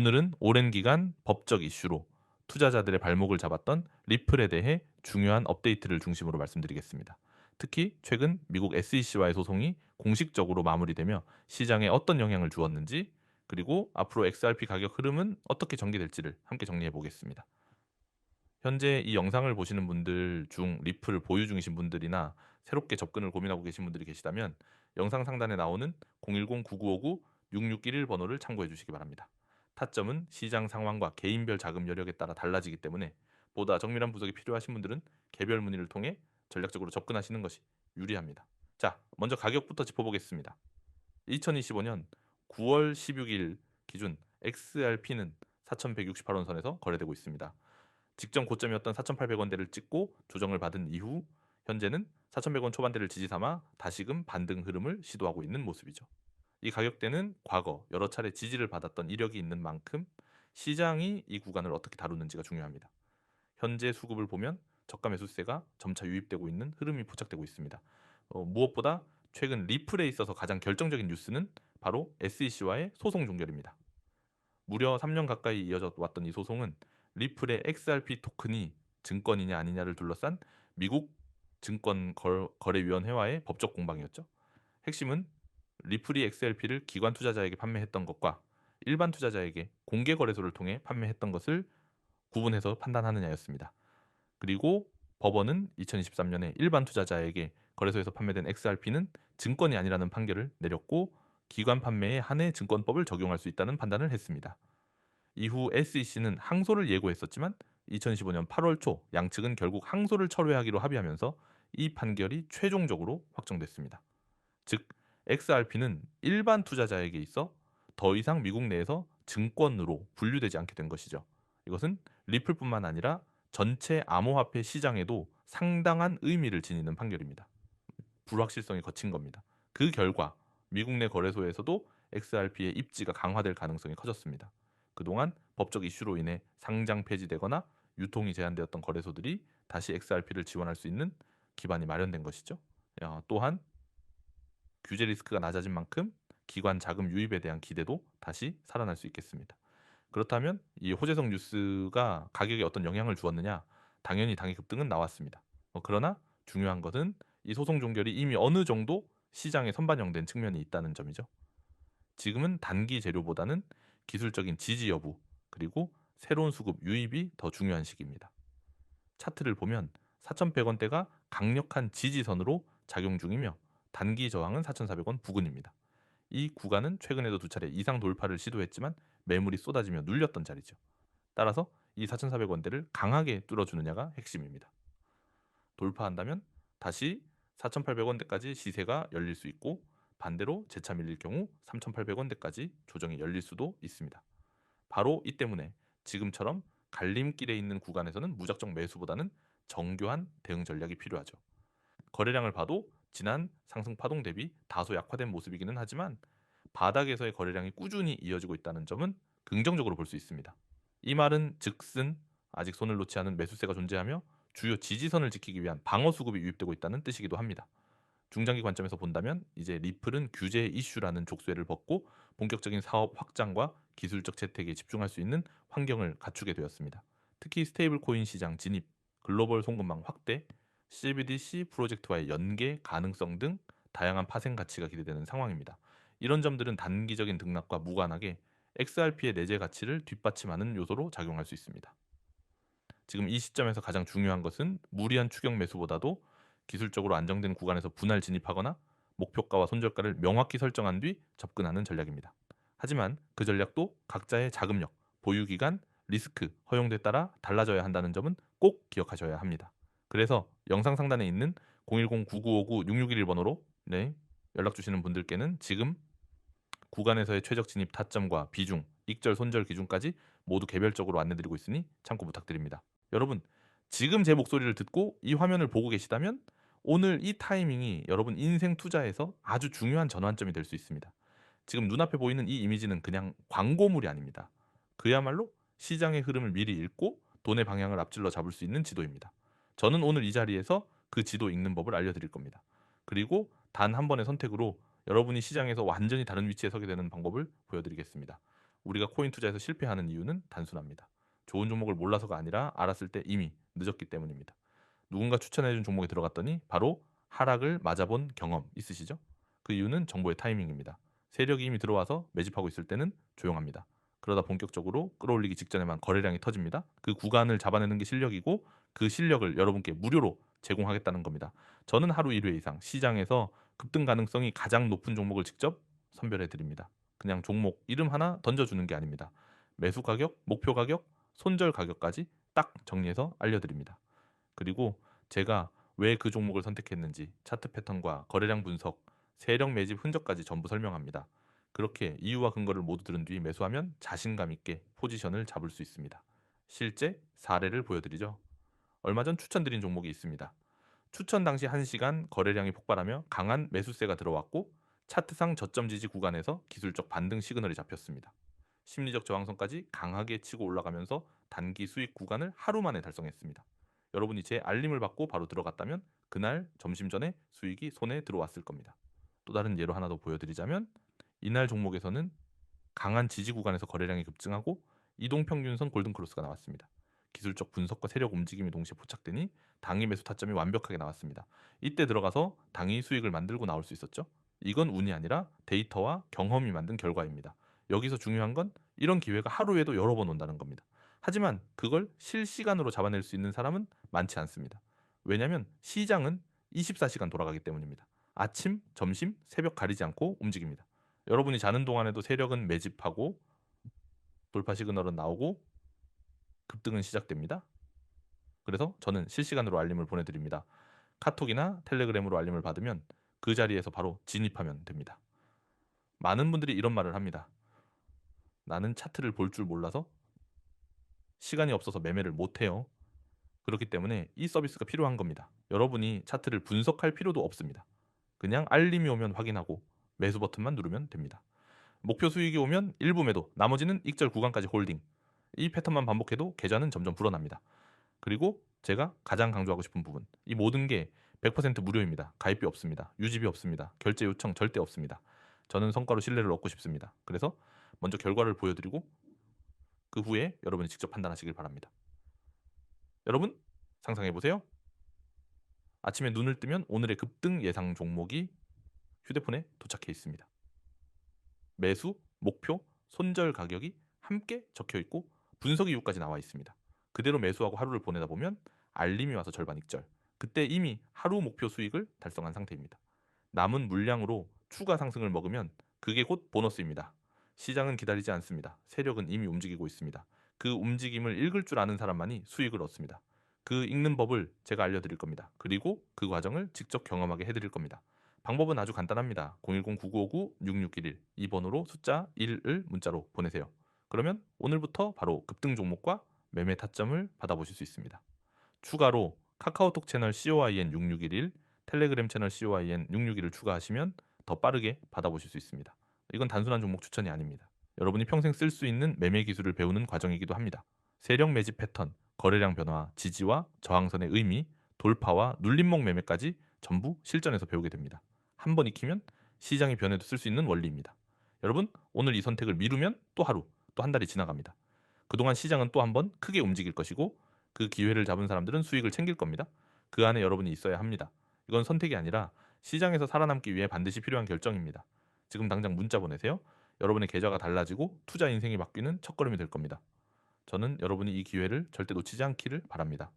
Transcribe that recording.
오늘은 오랜 기간 법적 이슈로 투자자들의 발목을 잡았던 리플에 대해 중요한 업데이트를 중심으로 말씀드리겠습니다. 특히 최근 미국 SEC와의 소송이 공식적으로 마무리되며 시장에 어떤 영향을 주었는지 그리고 앞으로 XRP 가격 흐름은 어떻게 전개될지를 함께 정리해 보겠습니다. 현재 이 영상을 보시는 분들 중 리플 보유 중이신 분들이나 새롭게 접근을 고민하고 계신 분들이 계시다면 영상 상단에 나오는 010-9959-6611 번호를 참고해 주시기 바랍니다. 타점은 시장 상황과 개인별 자금 여력에 따라 달라지기 때문에 보다 정밀한 분석이 필요하신 분들은 개별 문의를 통해 전략적으로 접근하시는 것이 유리합니다. 자, 먼저 가격부터 짚어보겠습니다. 2025년 9월 16일 기준 XRP는 4,168원 선에서 거래되고 있습니다. 직전 고점이었던 4,800원대를 찍고 조정을 받은 이후 현재는 4,100원 초반대를 지지 삼아 다시금 반등 흐름을 시도하고 있는 모습이죠. 이 가격대는 과거 여러 차례 지지를 받았던 이력이 있는 만큼 시장이 이 구간을 어떻게 다루는지가 중요합니다. 현재 수급을 보면 저가 매수세가 점차 유입되고 있는 흐름이 포착되고 있습니다. 어, 무엇보다 최근 리플에 있어서 가장 결정적인 뉴스는 바로 SEC와의 소송 종결입니다. 무려 3년 가까이 이어져 왔던 이 소송은 리플의 XRP 토큰이 증권이냐 아니냐를 둘러싼 미국 증권 거래위원회와의 법적 공방이었죠. 핵심은 리플이 XRP를 기관 투자자에게 판매했던 것과 일반 투자자에게 공개 거래소를 통해 판매했던 것을 구분해서 판단하느냐였습니다. 그리고 법원은 2023년에 일반 투자자에게 거래소에서 판매된 XRP는 증권이 아니라는 판결을 내렸고 기관 판매에 한해 증권법을 적용할 수 있다는 판단을 했습니다. 이후 SEC는 항소를 예고했었지만 2015년 8월 초 양측은 결국 항소를 철회하기로 합의하면서 이 판결이 최종적으로 확정됐습니다. 즉 XRP는 일반 투자자에게 있어 더 이상 미국 내에서 증권으로 분류되지 않게 된 것이죠. 이것은 리플뿐만 아니라 전체 암호화폐 시장에도 상당한 의미를 지니는 판결입니다. 불확실성이 거친 겁니다. 그 결과 미국 내 거래소에서도 XRP의 입지가 강화될 가능성이 커졌습니다. 그동안 법적 이슈로 인해 상장 폐지되거나 유통이 제한되었던 거래소들이 다시 XRP를 지원할 수 있는 기반이 마련된 것이죠. 어, 또한 규제 리스크가 낮아진 만큼 기관 자금 유입에 대한 기대도 다시 살아날 수 있겠습니다. 그렇다면 이 호재성 뉴스가 가격에 어떤 영향을 주었느냐? 당연히 당일 급등은 나왔습니다. 어, 그러나 중요한 것은 이 소송 종결이 이미 어느 정도 시장에 선반영된 측면이 있다는 점이죠. 지금은 단기 재료보다는 기술적인 지지 여부 그리고 새로운 수급 유입이 더 중요한 시기입니다. 차트를 보면 4,100원대가 강력한 지지선으로 작용 중이며 단기 저항은 4,400원 부근입니다. 이 구간은 최근에도 두 차례 이상 돌파를 시도했지만 매물이 쏟아지며 눌렸던 자리죠. 따라서 이 4,400원대를 강하게 뚫어주느냐가 핵심입니다. 돌파한다면 다시 4,800원대까지 시세가 열릴 수 있고 반대로 재차 밀릴 경우 3,800원대까지 조정이 열릴 수도 있습니다. 바로 이 때문에 지금처럼 갈림길에 있는 구간에서는 무작정 매수보다는 정교한 대응 전략이 필요하죠. 거래량을 봐도 지난 상승 파동 대비 다소 약화된 모습이기는 하지만 바닥에서의 거래량이 꾸준히 이어지고 있다는 점은 긍정적으로 볼 수 있습니다. 이 말은 즉슨 아직 손을 놓지 않은 매수세가 존재하며 주요 지지선을 지키기 위한 방어 수급이 유입되고 있다는 뜻이기도 합니다. 중장기 관점에서 본다면 이제 리플은 규제 이슈라는 족쇄를 벗고 본격적인 사업 확장과 기술적 재택에 집중할 수 있는 환경을 갖추게 되었습니다. 특히 스테이블 코인 시장 진입, 글로벌 송금망 확대, CBDC 프로젝트와의 연계 가능성 등 다양한 파생 가치가 기대되는 상황입니다. 이런 점들은 단기적인 등락과 무관하게 XRP의 내재 가치를 뒷받침하는 요소로 작용할 수 있습니다. 지금 이 시점에서 가장 중요한 것은 무리한 추격 매수보다도 기술적으로 안정된 구간에서 분할 진입하거나 목표가와 손절가를 명확히 설정한 뒤 접근하는 전략입니다. 하지만 그 전략도 각자의 자금력, 보유 기간, 리스크, 허용도에 따라 달라져야 한다는 점은 꼭 기억하셔야 합니다. 그래서 영상 상단에 있는 010-9959-6611번호로 네, 연락 주시는 분들께는 지금 구간에서의 최적 진입 타점과 비중, 익절, 손절 기준까지 모두 개별적으로 안내드리고 있으니 참고 부탁드립니다. 여러분, 지금 제 목소리를 듣고 이 화면을 보고 계시다면 오늘 이 타이밍이 여러분 인생 투자에서 아주 중요한 전환점이 될 수 있습니다. 지금 눈앞에 보이는 이 이미지는 그냥 광고물이 아닙니다. 그야말로 시장의 흐름을 미리 읽고 돈의 방향을 앞질러 잡을 수 있는 지도입니다. 저는 오늘 이 자리에서 그 지도 읽는 법을 알려드릴 겁니다. 그리고 단 한 번의 선택으로 여러분이 시장에서 완전히 다른 위치에 서게 되는 방법을 보여드리겠습니다. 우리가 코인 투자에서 실패하는 이유는 단순합니다. 좋은 종목을 몰라서가 아니라 알았을 때 이미 늦었기 때문입니다. 누군가 추천해 준 종목에 들어갔더니 바로 하락을 맞아본 경험 있으시죠? 그 이유는 정보의 타이밍입니다. 세력이 이미 들어와서 매집하고 있을 때는 조용합니다. 그러다 본격적으로 끌어올리기 직전에만 거래량이 터집니다. 그 구간을 잡아내는 게 실력이고 그 실력을 여러분께 무료로 제공하겠다는 겁니다. 저는 하루 1회 이상 시장에서 급등 가능성이 가장 높은 종목을 직접 선별해 드립니다. 그냥 종목 이름 하나 던져주는 게 아닙니다. 매수 가격, 목표 가격, 손절 가격까지 딱 정리해서 알려드립니다. 그리고 제가 왜 그 종목을 선택했는지 차트 패턴과 거래량 분석, 세력 매집 흔적까지 전부 설명합니다. 그렇게 이유와 근거를 모두 들은 뒤 매수하면 자신감 있게 포지션을 잡을 수 있습니다. 실제 사례를 보여드리죠. 얼마 전 추천드린 종목이 있습니다. 추천 당시 1시간 거래량이 폭발하며 강한 매수세가 들어왔고 차트상 저점 지지 구간에서 기술적 반등 시그널이 잡혔습니다. 심리적 저항선까지 강하게 치고 올라가면서 단기 수익 구간을 하루 만에 달성했습니다. 여러분이 제 알림을 받고 바로 들어갔다면 그날 점심 전에 수익이 손에 들어왔을 겁니다. 또 다른 예로 하나 더 보여드리자면 이날 종목에서는 강한 지지 구간에서 거래량이 급증하고 이동평균선 골든크로스가 나왔습니다. 기술적 분석과 세력 움직임이 동시에 포착되니 당일 매수 타점이 완벽하게 나왔습니다. 이때 들어가서 당일 수익을 만들고 나올 수 있었죠. 이건 운이 아니라 데이터와 경험이 만든 결과입니다. 여기서 중요한 건 이런 기회가 하루에도 여러 번 온다는 겁니다. 하지만 그걸 실시간으로 잡아낼 수 있는 사람은 많지 않습니다. 왜냐하면 시장은 24시간 돌아가기 때문입니다. 아침, 점심, 새벽 가리지 않고 움직입니다. 여러분이 자는 동안에도 세력은 매집하고 돌파 시그널은 나오고 급등은 시작됩니다. 그래서 저는 실시간으로 알림을 보내드립니다. 카톡이나 텔레그램으로 알림을 받으면 그 자리에서 바로 진입하면 됩니다. 많은 분들이 이런 말을 합니다. 나는 차트를 볼 줄 몰라서 시간이 없어서 매매를 못해요. 그렇기 때문에 이 서비스가 필요한 겁니다. 여러분이 차트를 분석할 필요도 없습니다. 그냥 알림이 오면 확인하고 매수 버튼만 누르면 됩니다. 목표 수익이 오면 일부 매도, 나머지는 익절 구간까지 홀딩. 이 패턴만 반복해도 계좌는 점점 불어납니다. 그리고 제가 가장 강조하고 싶은 부분, 이 모든 게 100% 무료입니다. 가입비 없습니다. 유지비 없습니다. 결제 요청 절대 없습니다. 저는 성과로 신뢰를 얻고 싶습니다. 그래서 먼저 결과를 보여드리고 그 후에 여러분이 직접 판단하시길 바랍니다. 여러분 상상해 보세요. 아침에 눈을 뜨면 오늘의 급등 예상 종목이 휴대폰에 도착해 있습니다. 매수, 목표, 손절 가격이 함께 적혀 있고 분석 이유까지 나와 있습니다. 그대로 매수하고 하루를 보내다 보면 알림이 와서 절반 익절. 그때 이미 하루 목표 수익을 달성한 상태입니다. 남은 물량으로 추가 상승을 먹으면 그게 곧 보너스입니다. 시장은 기다리지 않습니다. 세력은 이미 움직이고 있습니다. 그 움직임을 읽을 줄 아는 사람만이 수익을 얻습니다. 그 읽는 법을 제가 알려드릴 겁니다. 그리고 그 과정을 직접 경험하게 해드릴 겁니다. 방법은 아주 간단합니다. 010-9959-6611이 번호로 숫자 1을 문자로 보내세요. 그러면 오늘부터 바로 급등 종목과 매매 타점을 받아보실 수 있습니다. 추가로 카카오톡 채널 COIN6611, 텔레그램 채널 COIN661을 추가하시면 더 빠르게 받아보실 수 있습니다. 이건 단순한 종목 추천이 아닙니다. 여러분이 평생 쓸 수 있는 매매 기술을 배우는 과정이기도 합니다. 세력 매집 패턴, 거래량 변화, 지지와 저항선의 의미, 돌파와 눌림목 매매까지 전부 실전에서 배우게 됩니다. 한 번 익히면 시장의 변에도 쓸 수 있는 원리입니다. 여러분, 오늘 이 선택을 미루면 또 하루, 또 한 달이 지나갑니다. 그동안 시장은 또 한 번 크게 움직일 것이고 그 기회를 잡은 사람들은 수익을 챙길 겁니다. 그 안에 여러분이 있어야 합니다. 이건 선택이 아니라 시장에서 살아남기 위해 반드시 필요한 결정입니다. 지금 당장 문자 보내세요. 여러분의 계좌가 달라지고 투자 인생이 바뀌는 첫걸음이 될 겁니다. 저는 여러분이 이 기회를 절대 놓치지 않기를 바랍니다.